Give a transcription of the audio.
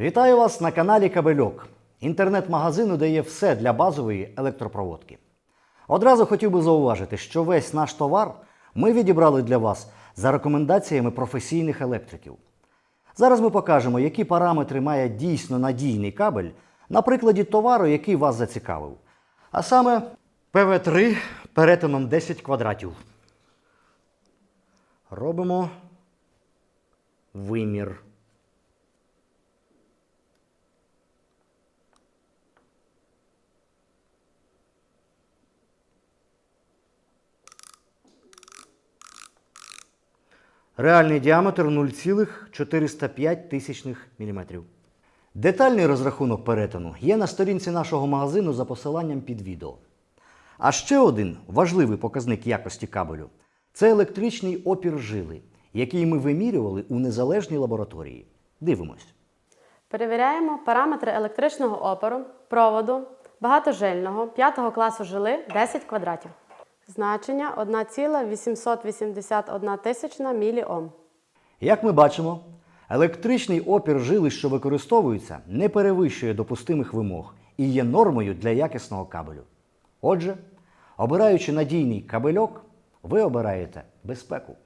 Вітаю вас на каналі Кабельок, інтернет-магазину, де є все для базової електропроводки. Одразу хотів би зауважити, що весь наш товар ми відібрали для вас за рекомендаціями професійних електриків. Зараз ми покажемо, які параметри має дійсно надійний кабель на прикладі товару, який вас зацікавив. А саме ПВ3 перетином 10 квадратів. Робимо вимір. Реальний діаметр 0,405 тисячних мм. Детальний розрахунок перетину є на сторінці нашого магазину за посиланням під відео. А ще один важливий показник якості кабелю це електричний опір жили, який ми вимірювали у незалежній лабораторії. Дивимось. Перевіряємо параметри електричного опору, проводу, багатожильного 5 класу жили 10 квадратів. Значення 1,881 тисячна міліом. Як ми бачимо, електричний опір жили, що використовується, не перевищує допустимих вимог і є нормою для якісного кабелю. Отже, обираючи надійний кабельок, ви обираєте безпеку.